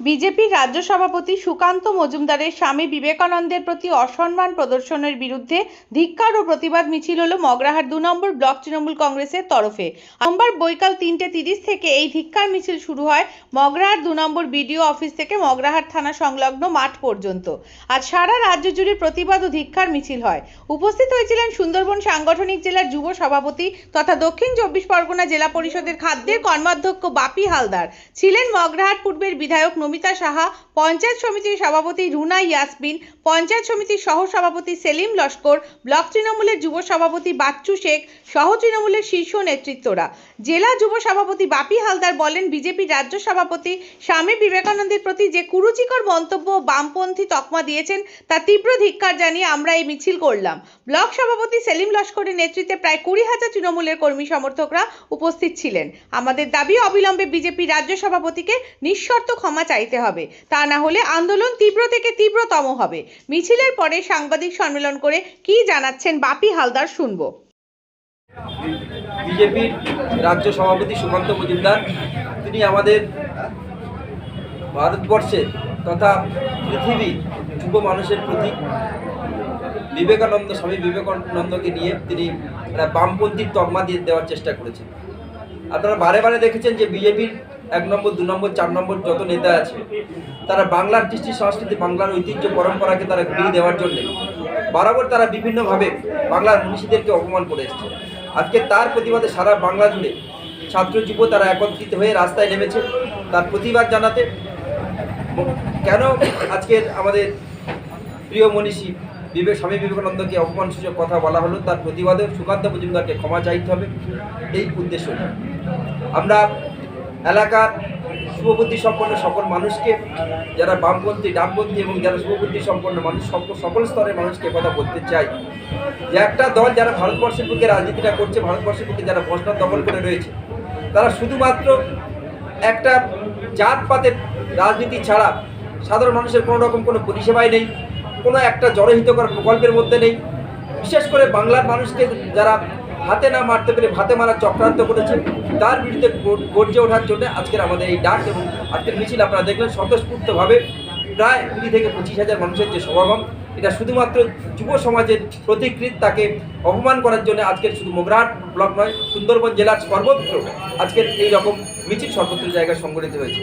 বিজেপির রাজ্য সভাপতি সুকান্ত মজুমদারের স্বামী বিবেকানন্দের প্রতি অসম্মান প্রদর্শনের বিরুদ্ধে ধিক্কার ও প্রতিবাদ মিছিল হলো মগরাহাট দু নম্বর ব্লক তৃণমূল কংগ্রেসের তরফে। সোমবার বৈকাল তিনটে তিরিশ থেকে এই ধিক্কার মিছিল শুরু হয় মগরাহাট দু নম্বর বিডিও অফিস থেকে মগরাহাট থানা সংলগ্ন মাঠ পর্যন্ত। আজ সারা রাজ্য জুড়ে প্রতিবাদ ও ধিক্কার মিছিল হয়। উপস্থিত হয়েছিলেন সুন্দরবন সাংগঠনিক জেলার যুব সভাপতি তথা দক্ষিণ চব্বিশ পরগনা জেলা পরিষদের খাদ্যের কর্মাধ্যক্ষ বাপি হালদার। ছিলেন মগরাহাট পূর্বের বিধায়ক নমিতা সাহা, পঞ্চায়েত সমিতির সভাপতি রুনা ইয়াসমিন, পঞ্চায়েত সমিতির সহ সভাপতি সেলিম লস্কর, ব্লক তৃণমূলের যুব সভাপতি বাচ্চু শেখ, সহ তৃণমূলের শীর্ষ নেতৃত্বরা। জেলা যুব সভাপতি বাপি হালদার বলেন বিজেপির রাজ্য সভাপতি স্বামী বিবেকানন্দের প্রতি যে কুরুচিকর মন্তব্য বামপন্থী তকমা দিয়েছেন, তা তীব্র ধিক্কার জানিয়ে আমরা এই মিছিল করলাম। ব্লক সভাপতি সেলিম লস্করের নেতৃত্বে প্রায় কুড়ি হাজার তৃণমূলের কর্মী সমর্থকরা উপস্থিত ছিলেন। আমাদের দাবি, অবিলম্বে বিজেপি রাজ্য সভাপতিকে নিঃশর্ত ক্ষমা চাইতে হবে। তা না হলে আন্দোলন তীব্র থেকে তীব্রতম হবে। মিছিলের পরে সাংবাদিক সম্মেলন করে কি জানাচ্ছেন বাপি হালদার শুনব। বিজেপির রাজ্য সভাপতি সুকান্ত মজুমদার, তিনি আমাদের ভারতবর্ষের তথা পৃথিবীর যুব মানুষের প্রতি বিবেকানন্দ, স্বামী বিবেকানন্দকে নিয়ে তিনি বামপন্থীর তকমা দিয়ে দেওয়ার চেষ্টা করেছেন। আপনারা বারে বারে দেখেছেন যে বিজেপির এক নম্বর, দু নম্বর, চার নম্বর যত নেতা আছে, তারা বাংলার কৃষ্টি সংস্কৃতি, বাংলার ঐতিহ্য, পরম্পরাকে তারা ঘুরিয়ে দেওয়ার জন্য বরাবর তারা বিভিন্নভাবে বাংলার মনীষীদেরকে অপমান করে এসছে। আজকে তার প্রতিবাদে সারা বাংলা জুড়ে ছাত্র যুব তারা একত্রিত হয়ে রাস্তায় নেমেছে তার প্রতিবাদ জানাতে। কেন আজকের আমাদের প্রিয় মনীষী বিবেক স্বামী বিবেকানন্দকে অপমানসূচক কথা বলা হলো, তার প্রতিবাদে সুকান্ত মজুমদারকে ক্ষমা চাইতে হবে, এই উদ্দেশ্য আমরা এলাকার শুভবুদ্ধি সম্পন্ন সকল মানুষকে, যারা বামপন্থী, ডানপন্থী এবং যারা শুভবুদ্ধি সম্পন্ন মানুষ সকল সকল স্তরের মানুষকে কথা বলতে চাই। যে একটা দল যারা ভারতবর্ষের বুকে রাজনীতিটা করছে, ভারতবর্ষের বুকে যারা বসনা দখল করে রয়েছে, তারা শুধুমাত্র একটা জাতপাতের রাজনীতি ছাড়া সাধারণ মানুষের কোনো রকম কোনো পরিষেবাই নেই, কোনো একটা জনহিতকর প্রকল্পের মধ্যে নেই। বিশেষ করে বাংলার মানুষকে যারা হাতে না মারতে পেরে ভাতে মারার চক্রান্ত করেছে। তার বিরুদ্ধে গর্জে ওঠার জন্য আজকের আমাদের এই ডাক এবং আজকের মিছিল আপনারা দেখলেন স্বতঃস্ফূর্তভাবে প্রায় কুড়ি থেকে পঁচিশ হাজার মানুষের যে সমাগম, এটা শুধুমাত্র যুব সমাজের প্রতিকৃত তাকে অপমান করার জন্য আজকের শুধু মোগরাহাট ব্লক নয়, সুন্দরবন জেলার সর্বত্র আজকের এই রকম মিছিল সর্বত্র জায়গায় সংগঠিত হয়েছে।